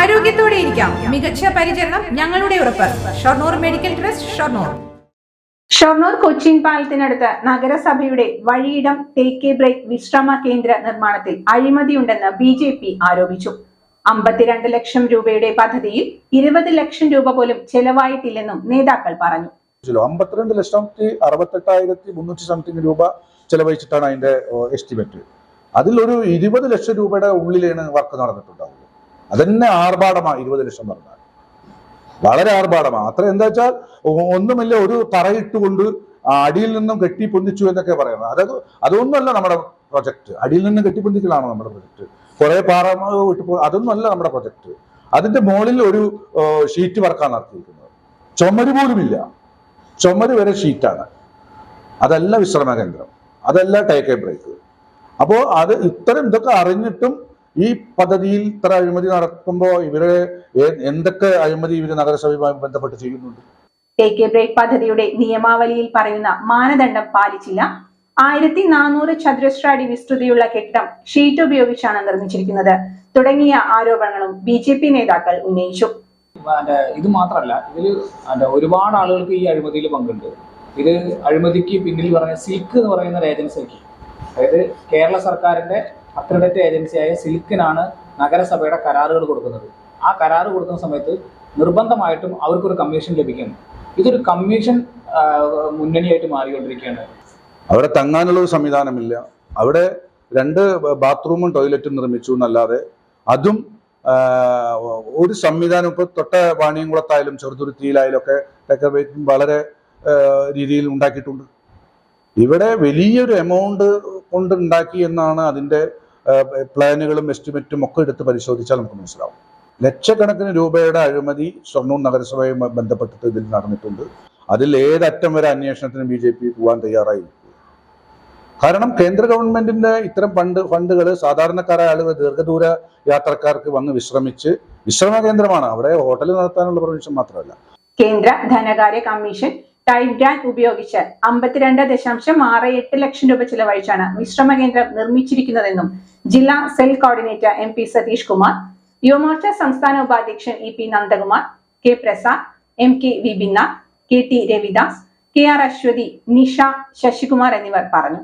ആരോഗ്യത്തോടെ ഇരിക്കാം. മികച്ച പരിചരണം ഞങ്ങളുടെ ഉറപ്പ്. Shoranur medical trust Shoranur. Shoranur Cochin പാലത്തിനടുത്ത് നഗരസഭയുടെ വഴിയിടം ടേക്ക് എ ബ്രേക്ക് വിശ്രമ കേന്ദ്ര നിർമ്മാണത്തിൽ അഴിമതിയുണ്ടെന്ന് ബി ജെ പി ആരോപിച്ചു. അമ്പത്തിരണ്ട് ലക്ഷം രൂപയുടെ പദ്ധതിയിൽ ഇരുപത് ലക്ഷം രൂപ പോലും ചെലവായിട്ടില്ലെന്നും നേതാക്കൾ പറഞ്ഞു. അമ്പത്തിരണ്ട് ലക്ഷത്തി അറുപത്തെട്ടായിരത്തി മുന്നൂറ്റി സംതിങ് രൂപ ചെലവഴിച്ചിട്ടാണ് അതിന്റെ എസ്റ്റിമേറ്റ്. അതിൽ ഒരു ഇരുപത് ലക്ഷം രൂപയുടെ ഉള്ളിലാണ് വർക്ക് നടന്നിട്ടുണ്ടാവുള്ളൂ അതന്നെ ആർഭാടമാണ് ഇരുപത് ലക്ഷം പറഞ്ഞാൽ. വളരെ ആർഭാടമാണ് അത്ര എന്താ വെച്ചാൽ ഒന്നുമില്ല ഒരു തറയിട്ടുകൊണ്ട് അടിയിൽ നിന്നും കെട്ടി പൊന്തിച്ചു എന്നൊക്കെ പറയുന്നത്. അതായത് അതൊന്നുമല്ല നമ്മുടെ പ്രൊജക്ട് അടിയിൽ നിന്നും കെട്ടിപ്പൊന്തിക്കലാണ് നമ്മുടെ പ്രൊജക്ട് കുറെ പാറ വിട്ടു പോ- അതൊന്നുമല്ല നമ്മുടെ പ്രൊജക്ട് അതിന്റെ മുകളിൽ ഒരു ഷീറ്റ് വർക്കാണ് നടത്തിയിരിക്കുന്നത്. ചുമര് പോലുമില്ല. ചുമര് വരെ ഷീറ്റാണ്. അതല്ല വിശ്രമ കേന്ദ്രം അതല്ല ടേക്ക് എ ബ്രേക്ക്. അപ്പോൾ അത് ഇത്തരം ഇതൊക്കെ അറിഞ്ഞിട്ടും ഈ പദ്ധതിയിൽ ഇത്ര അഴിമതി നടക്കുമ്പോ ഇവരെ എന്തൊക്കെ അഴിമതി ഇവർ നഗരസഭയുമായി ബന്ധപ്പെട്ട് ചെയ്യുന്നുണ്ട്? ടേക്ക് എ ബ്രേക്ക് പദ്ധതിയുടെ നിയമാവലിയിൽ പറയുന്ന മാനദണ്ഡം പാലിച്ചില്ല. ആയിരത്തി നാനൂറ് ചതുരശ്ര അടി വിസ്തൃതിയുള്ള കെട്ടിടം ഷീറ്റ് ഉപയോഗിച്ചാണ് നിർമ്മിച്ചിരിക്കുന്നത്. തുടങ്ങിയ ആരോപണങ്ങളും ബി ജെ പി നേതാക്കൾ ഉന്നയിച്ചു. ഇത് മാത്രമല്ല ഇതിൽ ഒരുപാട് ആളുകൾക്ക് ഈ അഴിമതിയിൽ പങ്കുണ്ട്. ഇത് അഴിമതിക്ക് പിന്നിൽ പറഞ്ഞ സിൽക്ക് എന്ന് പറയുന്ന ഒരു ഏജൻസിക്ക്. അതായത് കേരള സർക്കാരിന്റെ അക്രഡിറ്റ് ഏജൻസിയായ സിൽക്കിനാണ് നഗരസഭയുടെ കരാറുകൾ കൊടുക്കുന്നത്. ആ കരാറ് കൊടുക്കുന്ന സമയത്ത് നിർബന്ധമായിട്ടും അവർക്കൊരു കമ്മീഷൻ ലഭിക്കുന്നു ഇതൊരു കമ്മീഷൻ മുന്നണിയായിട്ട് മാറിക്കൊണ്ടിരിക്കുകയാണ്. അവിടെ തങ്ങാനുള്ള ഒരു സംവിധാനമില്ല. അവിടെ രണ്ട് ബാത്റൂമും ടോയ്ലറ്റും നിർമ്മിച്ചു എന്നല്ലാതെ അതും ഒരു സംവിധാനം ഇപ്പൊ തൊട്ട വാണിയംകുളത്തായാലും ചെറുതുരുത്തിയിലായാലും ഒക്കെ ടേക്ക് വളരെ രീതിയിൽ ഉണ്ടാക്കിയിട്ടുണ്ട്. ഇവിടെ വലിയൊരു എമൗണ്ട് കൊണ്ട് ഉണ്ടാക്കി എന്നാണ് അതിന്റെ ആ, പ്ലാനുകളും എസ്റ്റിമേറ്റും ഒക്കെ എടുത്ത് പരിശോധിച്ചാൽ നമുക്ക് മനസ്സിലാവും. ലക്ഷക്കണക്കിന് രൂപയുടെ അഴിമതി ഷൊർണൂർ നഗരസഭയുമായി ബന്ധപ്പെട്ടിട്ട് ഇതിൽ നടന്നിട്ടുണ്ട്. അതിൽ ഏതറ്റം വരെ അന്വേഷണത്തിന് ബി ജെ പി പോകാൻ തയ്യാറായി. കാരണം കേന്ദ്ര ഗവൺമെന്റിന്റെ ഇത്തരം ഫണ്ട് ഫണ്ടുകൾ സാധാരണക്കാരായ ആളുകൾ ദീർഘദൂര യാത്രക്കാർക്ക് വന്ന് വിശ്രമിച്ച് വിശ്രമ കേന്ദ്രമാണ് അവിടെ ഹോട്ടൽ നടത്താനുള്ള പ്രവേശനം മാത്രമല്ല. കേന്ദ്ര ധനകാര്യ കമ്മീഷൻ ടൈപ്പ് ഗ്രാൻഡ് ഉപയോഗിച്ച് അമ്പത്തിരണ്ട് ദശാംശം ആറ് എട്ട് ലക്ഷം രൂപ ചിലവഴിച്ചാണ് വിശ്രമ കേന്ദ്രം നിർമ്മിച്ചിരിക്കുന്നതെന്നും ജില്ലാ cell coordinator M P Satish Kumar Yuvamorcha സംസ്ഥാന ഉപാധ്യക്ഷൻ E P Nandakumar K Prasad M K വിബിന്ന K T Ravidas K R Ashwathi Nisha Sasikumar എന്നിവർ പറഞ്ഞു.